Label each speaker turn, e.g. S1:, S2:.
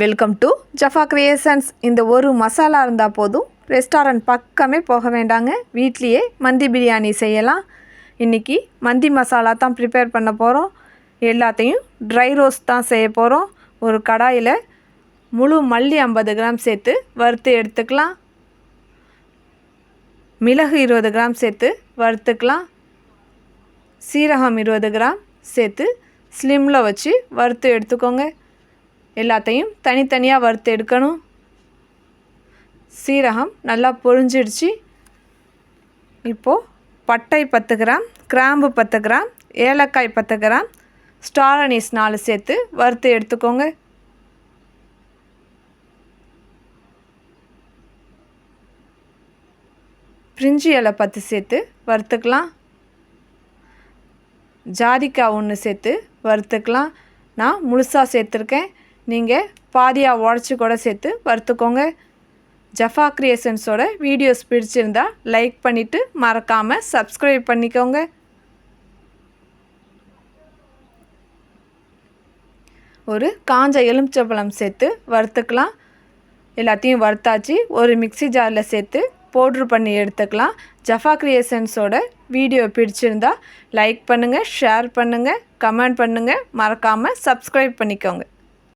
S1: Welcome to Jaffa creations இந்த ஒரு மசாலா இருந்தால் போதும். ரெஸ்டாரண்ட் பக்கமே போக வேண்டாங்க. வீட்லேயே மந்தி பிரியாணி செய்யலாம். இன்றைக்கி மந்தி மசாலா தான் ப்ரிப்பேர் பண்ண போகிறோம் எல்லாத்தையும் ட்ரை ரோஸ்ட் தான் செய்ய போகிறோம் ஒரு கடாயில் முழு மல்லி ஐம்பது கிராம் சேர்த்து வறுத்து எடுத்துக்கலாம். மிளகு இருபது கிராம் சேர்த்து வறுத்துக்கலாம். சீரகம் இருபது கிராம் சேர்த்து ஸ்லிம்மில் வச்சு வறுத்து எடுத்துக்கோங்க. எல்லாத்தையும் தனித்தனியாக வறுத்து எடுக்கணும். சீரகம் நல்லா பொரிஞ்சிடுச்சு. இப்போது பட்டை பத்து கிராம் கிராம்பு பத்து கிராம் ஏலக்காய் பத்து கிராம் ஸ்டார் அனீஸ் நாலு சேர்த்து வறுத்து எடுத்துக்கோங்க. பிரிஞ்சி இலை பத்து சேர்த்து வறுத்துக்கலாம். ஜாதிக்காய் ஒன்று சேர்த்து வறுத்துக்கலாம். நான் முழுசாக சேர்த்துருக்கேன். நீங்கள் பாதியாக உடச்சி கூட சேர்த்து வறுத்துக்கோங்க. ஜஃபா கிரியேஷன்ஸோட வீடியோஸ் பிடிச்சிருந்தா லைக் பண்ணிவிட்டு மறக்காமல் சப்ஸ்கிரைப் பண்ணிக்கோங்க. ஒரு காஞ்ச எலுமிச்சப்பழம் சேர்த்து வறுத்துக்கலாம். எல்லாத்தையும் வறுத்தாச்சு. ஒரு மிக்சி ஜாரில் சேர்த்து பவுட்ரு பண்ணி எடுத்துக்கலாம். ஜஃபா கிரியேஷன்ஸோட வீடியோ பிடிச்சிருந்தா லைக் பண்ணுங்கள் ஷேர் பண்ணுங்கள் கமெண்ட் பண்ணுங்கள் மறக்காமல் சப்ஸ்கிரைப் பண்ணிக்கோங்க.